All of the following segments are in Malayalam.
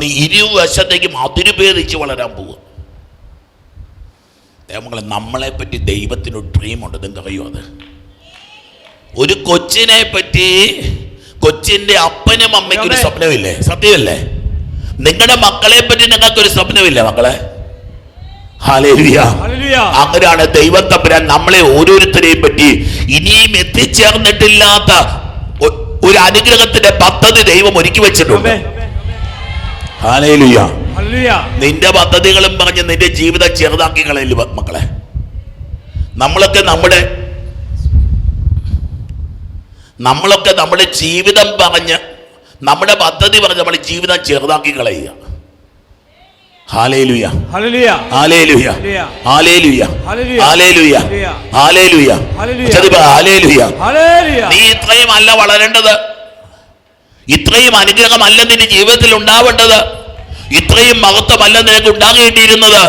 നീ ഇരുവശത്തേക്ക് അതിരുപേദിച്ച് വളരാൻ പോകും ദൈവങ്ങളെ നമ്മളെ പറ്റി ദൈവത്തിന് ദൈവത്തിനൊരു ഡ്രീമുണ്ട് നിങ്ങൾക്ക് അറിയോ അത്? ഒരു കൊച്ചിനെ പറ്റി കൊച്ചിന്റെ അപ്പനും അമ്മയ്ക്കും ഒരു സ്വപ്നമില്ലേ? സത്യമല്ലേ? നിങ്ങളുടെ മക്കളെ പറ്റി നിങ്ങൾക്കൊരു സ്വപ്നമില്ലേ മക്കളെ. അങ്ങനെയാണ് ദൈവം തമ്പുരാൻ നമ്മളെ ഓരോരുത്തരെയും പറ്റി ഇനിയും എത്തിച്ചേർന്നിട്ടില്ലാത്ത ഒരു അനുഗ്രഹത്തിന്റെ പദ്ധതി ദൈവം ഒരുക്കി വെച്ചിട്ടുണ്ട്. നിന്റെ പദ്ധതികളും പറഞ്ഞ് നിന്റെ ജീവിതം ചെറുതാക്കി കളയില്ല മക്കളെ നമ്മളൊക്കെ നമ്മുടെ നമ്മളൊക്കെ നമ്മുടെ ജീവിതം പറഞ്ഞ് നമ്മുടെ പദ്ധതി പറഞ്ഞ് നമ്മുടെ ജീവിതം ചെറുതാക്കി കളയുക. നീ ഇത്രയും അല്ല വളരേണ്ടത് ഇത്രയും അനുഗ്രഹമല്ല നിന്റെ ജീവിതത്തിൽ ഉണ്ടാവേണ്ടത്? ഇത്രയും മഹത്വമല്ല നിനക്ക് ഉണ്ടാകേണ്ടിയിരുന്നത്.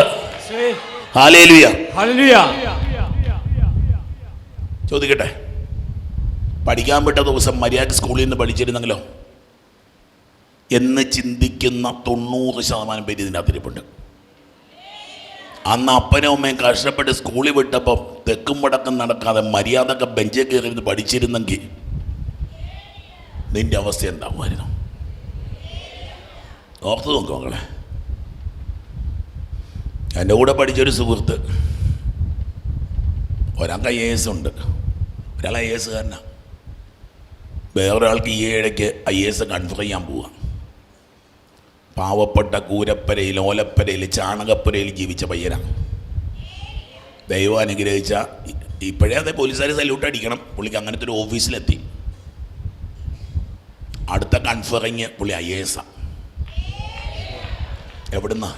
ചോദിക്കട്ടെ. പഠിക്കാൻ വിട്ട ദിവസം മര്യാദ സ്കൂളിൽ നിന്ന് പഠിച്ചിരുന്നെങ്കിലോ? എന്ന് ചിന്തിക്കുന്ന തൊണ്ണൂറ് ശതമാനം പേര് ഇതിന്റെ അതിരിപ്പുണ്ട് അന്ന് അപ്പനും അമ്മയും കഷ്ടപ്പെട്ട് സ്കൂളിൽ വിട്ടപ്പം തെക്കും വടക്കും നടക്കാതെ മര്യാദയ്ക്ക് ബെഞ്ചിൽ കയറി പഠിച്ചിരുന്നെങ്കിൽ നിന്റെ അവസ്ഥ എന്താകുമായിരുന്നു? ഓർത്ത് നോക്കും മക്കളെ. എന്റെ കൂടെ പഠിച്ചൊരു സുഹൃത്ത്. ഒരാൾക്ക് ഐ എ എസ് ഉണ്ട്. ഒരാൾ ഐ എ എസ്കാരനാണ് വേറൊരാൾക്ക് ഈ ഇടയ്ക്ക് ഐ എ എസ് കൺഫർ ചെയ്യാൻ പോവുക പാവപ്പെട്ട കൂരപ്പരയിൽ ഓലപ്പരയിൽ ചാണകപ്പുരയിൽ ജീവിച്ച പയ്യനാണ് ദൈവം അനുഗ്രഹിച്ച ഇപ്പോഴേ അതെ പോലീസുകാർ സല്യൂട്ട് അടിക്കണം. പുള്ളിക്ക് അങ്ങനത്തെ ഒരു ഓഫീസിലെത്തി അടുത്ത കൺഫറിങ് പുള്ളി ഐ എ എസ് എവിടുന്ന?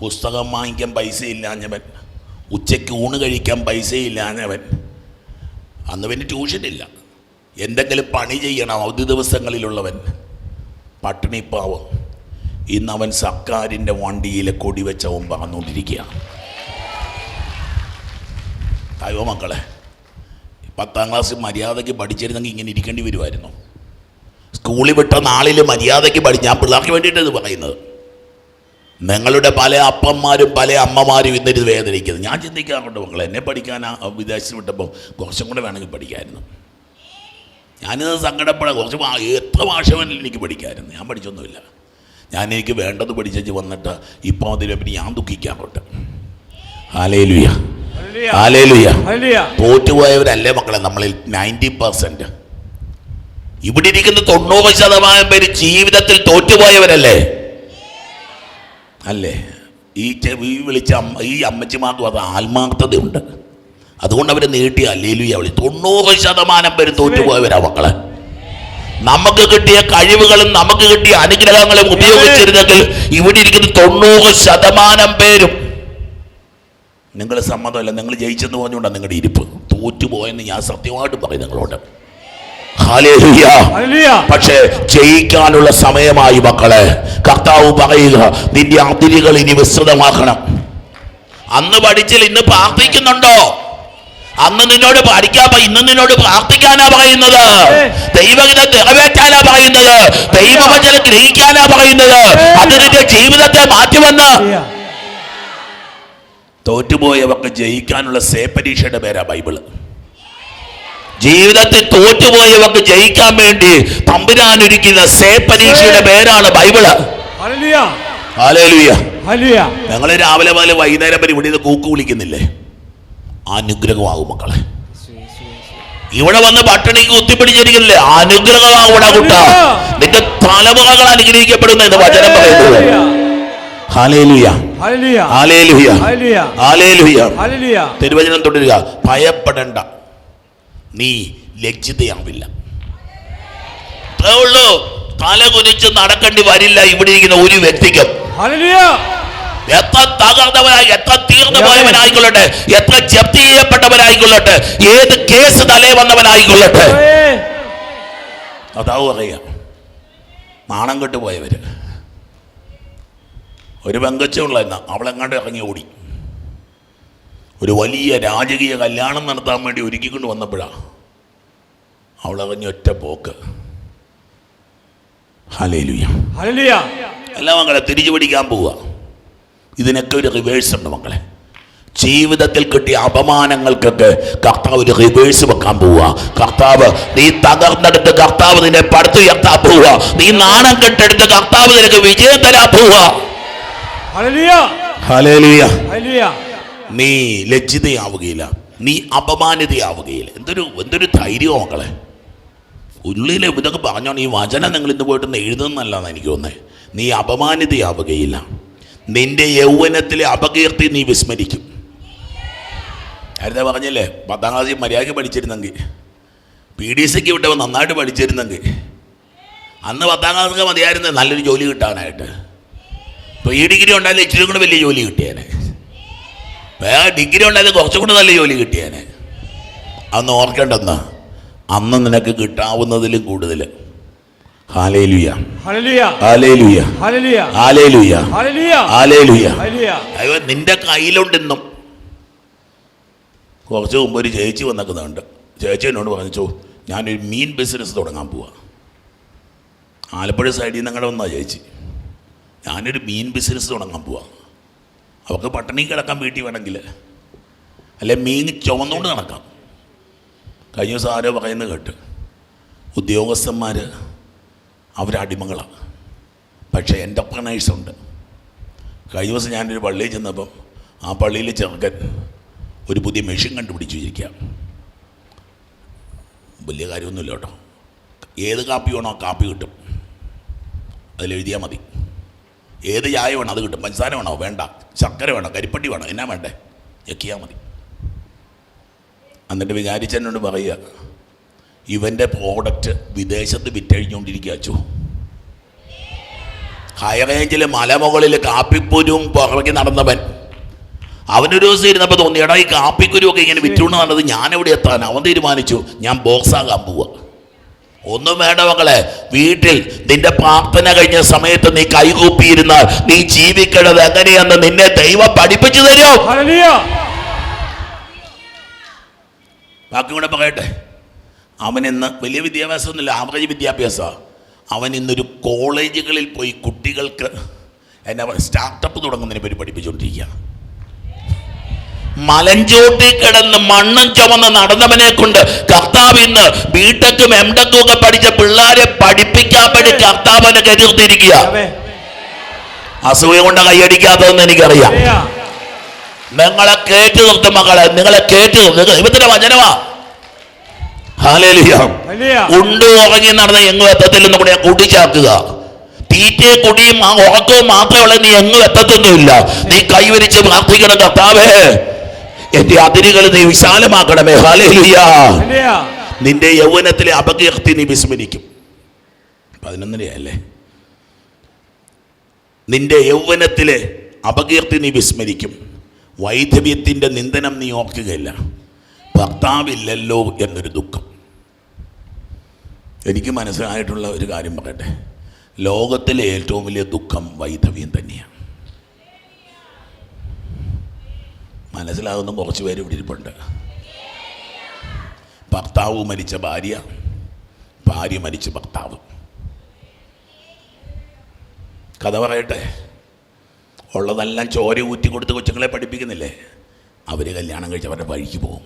പുസ്തകം വാങ്ങിക്കാൻ പൈസ ഇല്ലാഞ്ഞവൻ ഉച്ചയ്ക്ക് ഊണ് കഴിക്കാൻ പൈസ ഇല്ലാഞ്ഞവൻ അന്ന് പിന്നെ ട്യൂഷൻ ഇല്ല. എന്തെങ്കിലും പണി ചെയ്യണം അവധി ദിവസങ്ങളിലുള്ളവൻ. പട്ടിണി പാവം. ഇന്ന് അവൻ സർക്കാരിന്റെ വണ്ടിയിലെ കൊടി വെച്ച് അവൻ അയ്യോ മക്കളെ പത്താം ക്ലാസ് മര്യാദയ്ക്ക് പഠിച്ചിരുന്നെങ്കിൽ ഇങ്ങനെ ഇരിക്കേണ്ടി വരുമായിരുന്നു. സ്കൂളിൽ വിട്ട നാളിൽ മര്യാദയ്ക്ക് പഠി ഞാൻ പിള്ളേർക്ക് വേണ്ടിയിട്ടാണ് ഇത് പറയുന്നത്. നിങ്ങളുടെ പല അപ്പന്മാരും പല അമ്മമാരും ഇന്നിത് വേദനിക്കുന്നത് ഞാൻ ചിന്തിക്കാറുണ്ട് മക്കളെ എന്നെ പഠിക്കാൻ ആ വിദേശത്ത് വിട്ടപ്പോൾ കുറച്ചും കൂടെ വേണമെങ്കിൽ പഠിക്കായിരുന്നു. ഞാനിത് സങ്കടപ്പെടാം കുറച്ച് എത്ര ഭാഷ വേണമെങ്കിലും എനിക്ക് പഠിക്കാമായിരുന്നു ഞാൻ പഠിച്ചൊന്നുമില്ല. ഞാൻ എനിക്ക് വേണ്ടത് പഠിച്ചു വന്നിട്ട് ഇപ്പോൾ അതിനെപ്പറ്റി ഞാൻ ദുഃഖിക്കാറുണ്ട്. ആലേലുയ. ആലേലുയ. തോറ്റുപോയവരല്ലേ മക്കളെ നമ്മളിൽ? നയന്റി പെർസെന്റ് ഇവിടെ ഇരിക്കുന്ന തൊണ്ണൂറ് ശതമാനം പേര് ജീവിതത്തിൽ തോറ്റുപോയവരല്ലേ? അല്ലേ? ഈ ഈ വിളിച്ച ഈ അമ്മച്ചിമാർക്കും അത് ആത്മാർത്ഥതയുണ്ട്. അതുകൊണ്ട് അവരെ നീട്ടി അല്ലേലു അവളി തൊണ്ണൂറ് ശതമാനം പേര് തോറ്റുപോയവരാ മക്കളെ. നമുക്ക് കിട്ടിയ കഴിവുകളും നമുക്ക് കിട്ടിയ അനുഗ്രഹങ്ങളും ഉപയോഗിച്ചിരുന്നെങ്കിൽ ഇവിടെ ഇരിക്കുന്ന തൊണ്ണൂറ് ശതമാനം പേരും നിങ്ങൾ സമ്മതമല്ല. നിങ്ങൾ ജയിച്ചെന്ന് പറഞ്ഞുകൊണ്ടാണ് നിങ്ങളുടെ ഇരിപ്പ്. തോറ്റുപോയെന്ന് ഞാൻ സത്യമായിട്ട് പറയും നിങ്ങളോട്. പക്ഷേ ജയിക്കാനുള്ള സമയമായി മക്കളെ. കർത്താവ് പറയുക നിന്റെ അതിരുകൾ ഇനി വിസ്തൃതമാക്കണം. അന്ന് പഠിച്ചിൽ ഇന്ന് പ്രാർത്ഥിക്കുന്നുണ്ടോ? അന്ന് നിന്നോട് പഠിക്കാൻ ഇന്ന് നിന്നോട് പ്രാർത്ഥിക്കാനാ പറയുന്നത്. ദൈവഗീതം നിറവേറ്റാനാ പറയുന്നത്. ദൈവവചനം ഗ്രഹിക്കാനാ പറയുന്നത്. അത് നിന്റെ ജീവിതത്തെ മാറ്റിവന്ന്. തോറ്റുപോയവർക്ക് ജയിക്കാനുള്ള സേ പരീക്ഷയുടെ പേരാ ബൈബിൾ. ജീവിതത്തിൽ തോറ്റുപോയവർക്ക് ജയിക്കാൻ വേണ്ടി തമ്പുരാനൊരുക്കുന്ന സേ പരീക്ഷയുടെ പേരാണ് ബൈബിൾ. ഞങ്ങൾ രാവിലെ മുതൽ വൈകുന്നേരം വരെ ഇവിടെ കൂക്ക് വിളിക്കുന്നില്ലേ അനുഗ്രഹമാകും മക്കളെ. ഇവിടെ വന്ന് പട്ടിണി കുത്തിപ്പിടിച്ചിരിക്കുന്നില്ലേ? അനുഗ്രഹമാകൂടാ കുട്ട. നിന്റെ തലമുറകൾ അനുഗ്രഹിക്കപ്പെടുന്ന എന്ന് വചനം പറയുന്നത്. തിരുവചനം തുടരുക ഭയപ്പെടണ്ട. നീ ലജ്ജിതയാവില്ല. ഉള്ളൂ. തല കുനിച്ച് നടക്കേണ്ടി വരില്ല ഇവിടെ ഇരിക്കുന്ന ഒരു വ്യക്തിക്കും. എത്ര തകർന്നവനായി എത്ര തീർന്നപോയവനായിക്കൊള്ളട്ടെ എത്ര ജപ്തി ചെയ്യപ്പെട്ടവനായിക്കൊള്ളട്ടെ ഏത് കേസ് തലേ വന്നവനായിക്കൊള്ളട്ടെ അതാവും അറിയാം. നാണം കെട്ട് പോയവര് ഒരു പെങ്കച്ചുള്ള എന്നാ. അവളെങ്ങാണ്ട് ഇറങ്ങി ഓടി. ഒരു വലിയ രാജകീയ കല്യാണം നടത്താൻ വേണ്ടി ഒരുക്കിക്കൊണ്ട് വന്നപ്പോഴാണ് അവളറിഞ്ഞ ഒറ്റ പോക്ക്. അല്ല മക്കളെ തിരിച്ചു പിടിക്കാൻ പോവുക. ഇതിനൊക്കെ ഒരു റിവേഴ്സ് ഉണ്ട് മക്കളെ. ജീവിതത്തിൽ കിട്ടിയ അപമാനങ്ങൾക്കൊക്കെ കർത്താവ് ഒരു റിവേഴ്സ് വെക്കാൻ പോവുക. കർത്താവ് നീ തകർന്നെടുത്ത് കർത്താവ് നിന്നെ പടുത്തുയർത്താൻ പോവുക. നീ നാണം കെട്ടെടുത്ത് കർത്താവ് നിനക്ക് വിജയം തരാൻ പോവുക. ഹല്ലേലൂയ. ഹല്ലേലൂയ. ഹല്ലേലൂയ. നീ ലജ്ജിതയാവുകയില്ല. നീ അപമാനിതയാവുകയില്ല. എന്തൊരു എന്തൊരു ധൈര്യം മക്കളെ. ഉള്ളിലെ ഇതൊക്കെ പറഞ്ഞോണ്ട് ഈ വചനം നിങ്ങൾ ഇന്ന് പോയിട്ട് എഴുതുന്നല്ലാന്ന് എനിക്ക് തോന്നേ നീ അപമാനിതയാവുകയില്ല. നിന്റെ യൗവനത്തിലെ അപകീർത്തി നീ വിസ്മരിക്കും. നേരത്തെ പറഞ്ഞില്ലേ പത്താം ക്ലാസ്സിൽ മര്യാദയ്ക്ക് പഠിച്ചിരുന്നെങ്കിൽ പി ഡി സിക്ക് വിട്ടവൻ നന്നായിട്ട് പഠിച്ചിരുന്നെങ്കിൽ അന്ന് പത്താം ക്ലാസ്സൊക്കെ മതിയായിരുന്നു നല്ലൊരു ജോലി കിട്ടാനായിട്ട്. ഇപ്പോൾ ഈ ഡിഗ്രി ഉണ്ടായാലും ഇച്ചിരി കൂടെ വലിയ ജോലി കിട്ടിയേനെ. ഡിഗ്രി ഉണ്ടായത് കുറച്ചും കൂടെ നല്ല ജോലി കിട്ടിയാനെ. അന്ന് ഓർക്കേണ്ടെന്ന്. അന്ന് നിനക്ക് കിട്ടാവുന്നതിലും കൂടുതൽ. അയ്യോ നിന്റെ കയ്യിലുണ്ടെന്നും. കുറച്ച് മുമ്പ് ഒരു ചേച്ചി വന്നേക്കുന്നുണ്ട്. ചേച്ചി എന്നോട് പറഞ്ഞു ഞാനൊരു മീൻ ബിസിനസ് തുടങ്ങാൻ പോവാ. ആലപ്പുഴ സൈഡിൽ നിന്ന് അങ്ങനെ വന്നാ ചേച്ചി. ഞാനൊരു മീൻ ബിസിനസ് തുടങ്ങാൻ പോവാ. അവൾക്ക് പട്ടിണി കിടക്കാൻ വീട്ടിൽ വേണമെങ്കിൽ. അല്ലെ മീൻ ചുവന്നുകൊണ്ട് നടക്കാം. കഴിഞ്ഞ ദിവസം ആരോ പറയുന്നത് കേട്ട്. ഉദ്യോഗസ്ഥന്മാർ അവരടിമകളാണ് പക്ഷേ എന്റർപ്രണേഴ്സ് ഉണ്ട്. കഴിഞ്ഞ ദിവസം ഞാനൊരു പള്ളിയിൽ ചെന്നപ്പം ആ പള്ളിയിൽ ചെറുക്കൻ ഒരു പുതിയ മെഷീൻ കണ്ടുപിടിച്ചു വെച്ചിരിക്കുക വലിയ കാര്യമൊന്നുമില്ല കേട്ടോ. ഏത് കാപ്പി വേണോ ആ കാപ്പി കിട്ടും. അതിലെഴുതിയാൽ മതി. ഏത് ചായ വേണോ അത് കിട്ടും. പഞ്ചസാര വേണോ? വേണ്ട. ശർക്കര വേണോ? കരിപ്പട്ടി വേണോ? എന്നാ വേണ്ടേ? ഞെക്കിയാൽ മതി. എന്നിട്ട് വിചാരിച്ചെന്നോട് പറയുക ഇവന്റെ പ്രോഡക്റ്റ് വിദേശത്ത് വിറ്റഴിഞ്ഞുകൊണ്ടിരിക്കുക അച്ചു ഹൈറേഞ്ചിൽ മലമുകളിൽ കാപ്പിപ്പുരും പുറകെ നടന്നവൻ. അവനൊരു ദിവസം ഇരുന്നപ്പോൾ തോന്നി എടാ ഈ കാപ്പിക്കുരു ഒക്കെ ഇങ്ങനെ വിറ്റുകൊണ്ട് നടന്നത് ഞാൻ എവിടെ എത്താൻ അവൻ തീരുമാനിച്ചു ഞാൻ ബോക്സാകാൻ പോവുക ഒന്നും വേണ്ട മക്കളെ. വീട്ടിൽ നിന്റെ പ്രാർത്ഥന കഴിഞ്ഞ സമയത്ത് നീ കൈകൂപ്പിയിരുന്നാൽ നീ ജീവിക്കേണ്ടത് എങ്ങനെയെന്ന് നിന്നെ ദൈവം പഠിപ്പിച്ചു തരും. ബാക്കി കൂടെ പറയട്ടെ. അവൻ ഇന്ന് വലിയ വിദ്യാഭ്യാസമൊന്നുമില്ല ആവറേജ് വിദ്യാഭ്യാസമാണ് അവൻ ഇന്നൊരു കോളേജുകളിൽ പോയി കുട്ടികൾക്ക് എന്നെ സ്റ്റാർട്ടപ്പ് തുടങ്ങുന്നതിനെ പറ്റി പഠിപ്പിച്ചുകൊണ്ടിരിക്കുക മലഞ്ചോട്ടിൽ കിടന്ന് മണ്ണും ചുമന്ന് നടന്നവനെ കൊണ്ട് കർത്താവ് ഇന്ന് ബിടെക്കും എം ടെക്കും ഒക്കെ പഠിച്ച പിള്ളേരെ പഠിപ്പിക്കാൻ വേണ്ടി കർത്താവിനെ കരുതിയിരിക്കുക അസൂയ കൊണ്ട് കൈയടിക്കാത്തതെന്ന് എനിക്കറിയാം. നിങ്ങളെ കേട്ടു നിർത്തും മക്കളെ നിങ്ങളെ കേട്ടു നിർത്തും. ദൈവത്തിന്റെ വചനമാ. ഉണ്ട് ഉറങ്ങി നടന്ന എങ്ങും എത്തത്തില്ലെന്ന് കൂടെ കൂട്ടിച്ചാക്കുക തീറ്റയും കുടിയും ആ ഉറക്കവും മാത്രമേ ഉള്ളൂ നീ എങ്ങും എത്തത്തൊന്നുമില്ല. നീ കൈവരിച്ച് പ്രാർത്ഥിക്കണം കർത്താവേ. എന്റെ അതിരുകൾ നീ വിശാലമാക്കണമേ. ഹല്ലേലൂയ. നിന്റെ യൗവനത്തിലെ അപകീർത്തി നീ വിസ്മരിക്കും. പതിനൊന്നരയല്ലേ നിന്റെ യൗവനത്തിലെ അപകീർത്തി നീ വിസ്മരിക്കും. വൈധവ്യത്തിന്റെ നിന്ദനം നീ ഓർക്കുകയില്ല. ഭർത്താവില്ലല്ലോ എന്നൊരു ദുഃഖം. എനിക്ക് മനസ്സിലായിട്ടുള്ള ഒരു കാര്യം പറയട്ടെ. ലോകത്തിലെ ഏറ്റവും വലിയ ദുഃഖം വൈധവ്യം തന്നെയാണ്. മനസ്സിലാകുന്ന കുറച്ച് പേര് ഇവിടെ ഇരിപ്പുണ്ട്. ഭർത്താവ് മരിച്ച ഭാര്യ ഭാര്യ മരിച്ച ഭർത്താവ്. കഥ പറയട്ടെ. ഉള്ളതെല്ലാം ചോര ഊറ്റി കൊടുത്ത് കൊച്ചുങ്ങളെ പഠിപ്പിക്കുന്നില്ലേ? അവർ കല്യാണം കഴിച്ച് അവരുടെ വഴിക്ക് പോകും.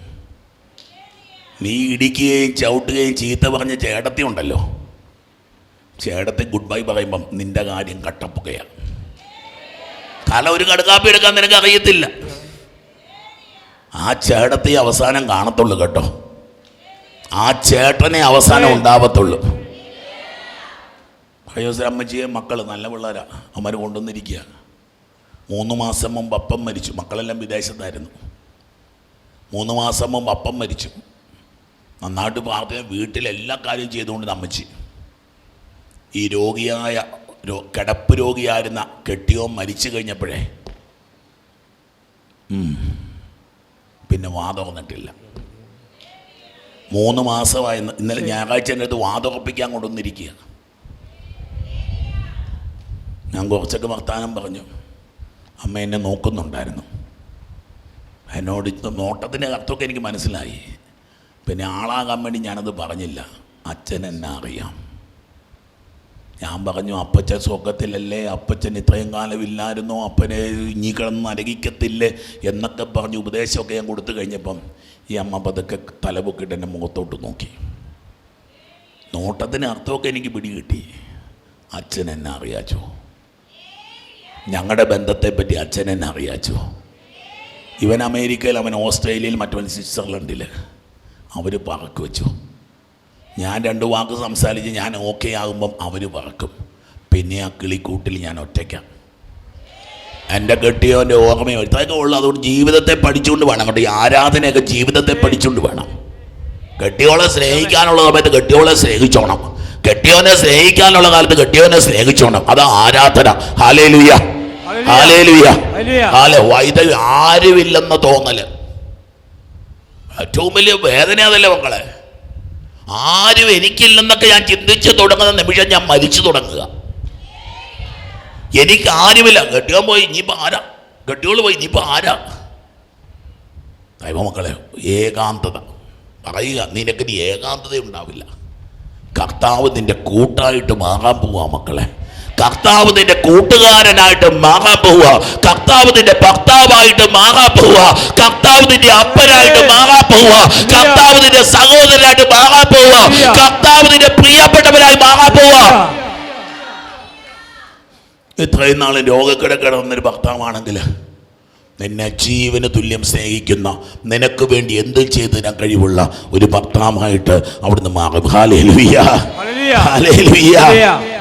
നീ ഇടിക്കുകയും ചവിട്ടുകയും ചീത്ത പറഞ്ഞ ചേട്ടത്തി ഉണ്ടല്ലോ. ചേട്ടത്തി ഗുഡ് ബൈ പറയുമ്പം നിന്റെ കാര്യം കട്ടപ്പുകയാണ്. കല ഒരു കടുക്കാപ്പി എടുക്കാൻ നിനക്ക് അറിയത്തില്ല. ആ ചേട്ടത്തെ അവസാനം കാണത്തുള്ളൂ കേട്ടോ. ആ ചേട്ടനെ അവസാനം ഉണ്ടാവത്തുള്ളൂ. അയ്യോസ അമ്മച്ചിയെ മക്കൾ നല്ല പിള്ളേരാ. അമ്മര് കൊണ്ടുവന്നിരിക്കുക മൂന്ന് മാസം മുമ്പ് അപ്പം മരിച്ചു. മക്കളെല്ലാം വിദേശത്തായിരുന്നു. മൂന്ന് മാസം മുമ്പ് അപ്പം മരിച്ചു. നന്നായിട്ട് പ്രാർത്ഥന വീട്ടിലെല്ലാ കാര്യവും ചെയ്തുകൊണ്ട് അമ്മച്ചി. ഈ രോഗിയായ കിടപ്പ് രോഗിയായിരുന്ന കെട്ടിയോ മരിച്ചു കഴിഞ്ഞപ്പോഴേ പിന്നെ വാ തുറന്നിട്ടില്ല മൂന്ന് മാസമായി ഇന്നലെ ഞായറാഴ്ച എന്റെ അടുത്ത് വാ തുറപ്പിക്കാൻ കൊണ്ടുവന്നിരിക്കുക ഞാൻ കുറച്ചൊക്കെ വർത്താനം പറഞ്ഞു. അമ്മ എന്നെ നോക്കുന്നുണ്ടായിരുന്നു. എന്നോട് നോട്ടത്തിന്റെ അർത്ഥമൊക്കെ എനിക്ക് മനസ്സിലായി. പിന്നെ ആളാകാൻ വേണ്ടി ഞാനത് പറഞ്ഞില്ല. അച്ഛൻ എന്നെ അറിയാം. ഞാൻ പറഞ്ഞു അപ്പച്ചൻ സ്വർഗത്തിലല്ലേ അപ്പച്ചൻ ഇത്രയും കാലം ഇല്ലായിരുന്നോ അപ്പനെ ഇനി കിടന്ന് നരകിക്കത്തില്ലേ? എന്നൊക്കെ പറഞ്ഞ് ഉപദേശമൊക്കെ ഞാൻ കൊടുത്തു കഴിഞ്ഞപ്പം ഈ അമ്മ പതുക്കെ തലപൊക്കിട്ട് എന്റെ മുഖത്തോട്ട് നോക്കി. നോട്ടത്തിന് അർത്ഥമൊക്കെ എനിക്ക് പിടികിട്ടി. അച്ഛൻ എന്നെ അറിയാച്ചോ? ഞങ്ങളുടെ ബന്ധത്തെപ്പറ്റി അച്ഛൻ എന്നെ അറിയാച്ചോ? ഇവൻ അമേരിക്കയിൽ അവൻ ഓസ്ട്രേലിയയിൽ മറ്റവൻ സ്വിറ്റ്സർലൻഡിൽ അവർ പറക്ക് വെച്ചു. ഞാൻ രണ്ട് വാക്ക് സംസാരിച്ച് ഞാൻ ഓക്കെ ആകുമ്പം അവർ പറക്കും പിന്നെ ആ കിളിക്കൂട്ടിൽ ഞാൻ ഒറ്റയ്ക്കാം. എന്റെ കെട്ടിയോന്റെ ഓർമ്മയോ ഇത്രയൊക്കെ ഉള്ളു. അതുകൊണ്ട് ജീവിതത്തെ പഠിച്ചുകൊണ്ട് വേണം. കേട്ടോ ഈ ആരാധനയൊക്കെ ജീവിതത്തെ പഠിച്ചുകൊണ്ട് വേണം. കെട്ടിയോളെ സ്നേഹിക്കാനുള്ള സമയത്ത് കെട്ടിയോളെ സ്നേഹിച്ചോണം. കെട്ടിയോനെ സ്നേഹിക്കാനുള്ള കാലത്ത് കെട്ടിയോനെ സ്നേഹിച്ചോണം. അതാ ആരാധന. ഹാലേ ലുയ്യ ഹാലേ വൈദ ആരുമില്ലെന്ന തോന്നൽ. ഏറ്റവും വലിയ വേദന അതല്ലേ മക്കളെ? ആരും എനിക്കില്ലെന്നൊക്കെ ഞാൻ ചിന്തിച്ചു തുടങ്ങുന്ന നിമിഷം ഞാൻ മരിച്ചു തുടങ്ങുക. എനിക്ക് ആരുമില്ല. ഗട്ടികൾ പോയി ഇനിയിപ്പോൾ ആരാ? ഗട്ടികൾ പോയി ഇനിയിപ്പോൾ ആരാ? ദൈവമക്കളെ ഏകാന്തത. പറയുക നിനക്ക് നീ ഏകാന്തത ഉണ്ടാവില്ല. കർത്താവ് നിന്റെ കൂട്ടായിട്ട് മാറാൻ പോവാ മക്കളെ. കർത്താവ് നിന്റെ കൂട്ടുകാരനായിട്ട് മാറാൻ പോവുക. കർത്താവ് നിന്റെ ഭർത്താവായിട്ട് മാറാൻ പോവുക. കർത്താവ് നിന്റെ അപ്പനായിട്ട് മാറാൻ പോവുക. കർത്താവ് നിന്റെ സഹോദരനായിട്ട് മാറാൻ പോവുക. കർത്താവ് നിന്റെ പ്രിയപ്പെട്ടവരായി മാറാൻ പോവുക. ഇത്രയും നാൾ രോഗക്കിടക്കിടന്നൊരു ഭർത്താവാണെങ്കിൽ നിന്നെ ജീവന് തുല്യം സ്നേഹിക്കുന്ന നിനക്ക് വേണ്ടി എന്തും ചെയ്ത് തരാൻ കഴിവുള്ള ഒരു ഭർത്താവായിട്ട് അവിടുന്ന് മാറും. ഹാലേലുയാ ഹല്ലേലൂയ.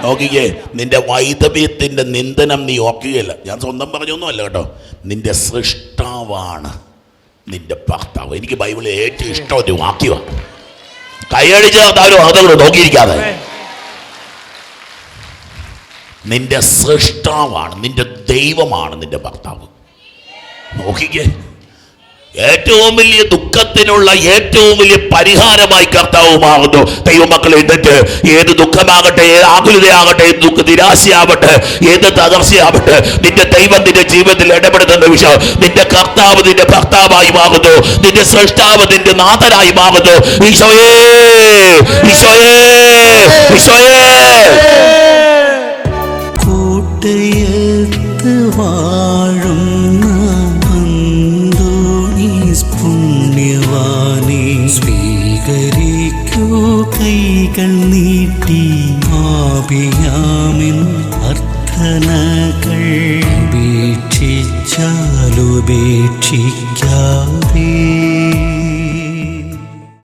നോക്കിക്കേ നിന്റെ വൈദവ്യത്തിന്റെ നിന്ദനം നീ ഓർക്കുകയില്ല ഞാൻ സ്വന്തം പറഞ്ഞൊന്നുമല്ല കേട്ടോ. നിന്റെ സൃഷ്ടാവാണ് നിന്റെ ഭർത്താവ്. എനിക്ക് ബൈബിളിൽ ഏറ്റവും ഇഷ്ടം ഒരു വാക്യമാണ് കൈയടിച്ച് കർത്താവ് അതങ്ങൾ നോക്കിയിരിക്കാതെ. നിന്റെ സൃഷ്ടാവാണ് നിന്റെ ദൈവമാണ് നിന്റെ ഭർത്താവ്. നോക്കിക്കേ. ഏറ്റവും വലിയ ദുഃഖത്തിനുള്ള ഏറ്റവും വലിയ പരിഹാരമായി കർത്താവ് മാറുന്നു ദൈവമക്കൾ എന്നിട്ട് ഏത് ദുഃഖമാകട്ടെ ഏത് ആകുലതയാകട്ടെ ഏത് ദുഃഖ നിരാശയാവട്ടെ ഏത് തകർച്ചയാവട്ടെ നിന്റെ ദൈവം നിന്റെ ജീവിതത്തിൽ ഇടപെടുന്ന വിഷയം നിന്റെ കർത്താവ് നിന്റെ ഭർത്താവായി മാറുന്നു. നിന്റെ സൃഷ്ടാവ് നിന്റെ നാഥനായി മാറുന്നു. ഈശോയേ ഈശോയേ ഈശോയേ. കൂട്ടയത്ത്